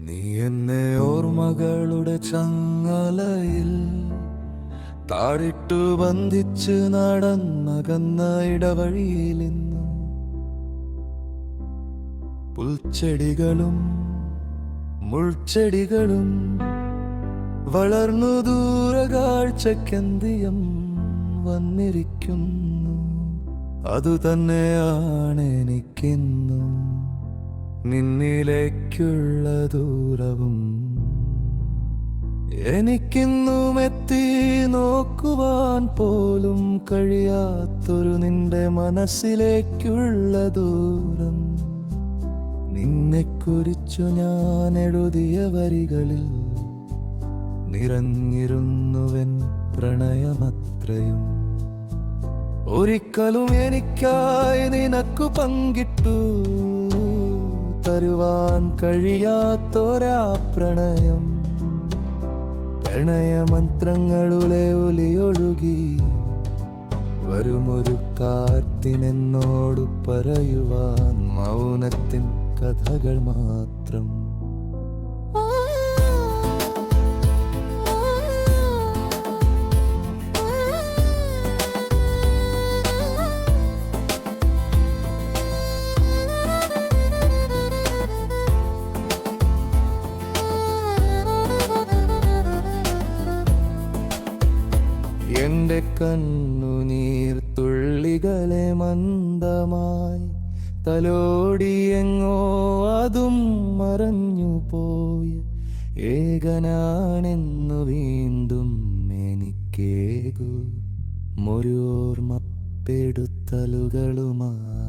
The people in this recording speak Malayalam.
നീ എന്നെ ഓർമ്മകളുടെ ചങ്ങലയിൽ താഴിട്ടു ബന്ധിച്ച് നടന്നകന്ന ഇടവഴിയിൽ ഇന്ന് പുൽച്ചെടികളും മുൾച്ചെടികളും വളർന്നു ദൂരകാഴ്ചക്കെന്തിയം വന്നിരിക്കുന്നു. അതുതന്നെയാണ് എനിക്കിന്നും. നിന്നിലേക്കുള്ള ദൂരവും എനിക്കിന്നും എത്തി നോക്കുവാൻ പോലും കഴിയാത്തൊരു നിന്റെ മനസ്സിലേക്കുള്ള ദൂരം. നിന്നെക്കുറിച്ചു ഞാൻ എഴുതിയ വരികളിൽ നിറഞ്ഞിരുന്നുവൻ പ്രണയമത്രയും. ഒരിക്കലും എനിക്കായി നിനക്കു പങ്കിട്ടു. തരുവാൻ കഴിയാത്തോരാ പ്രണയം. പ്രണയമന്ത്രങ്ങളുടെ ഒലിയൊഴുകി. വരുമൊരു കാർത്തിനെന്നോട് പറയുവാൻ മൗനത്തിൻ കഥകൾ മാത്രം. എന്റെ കണ്ണുനീർ തുള്ളികളെ മന്ദമായി. തലോടിയെങ്ങോ അതും മറഞ്ഞു പോയി ഏകനാണെന്നു വീണ്ടും എനിക്കേകു. മൊരോർമ്മപ്പെടുത്തലുകളുമായി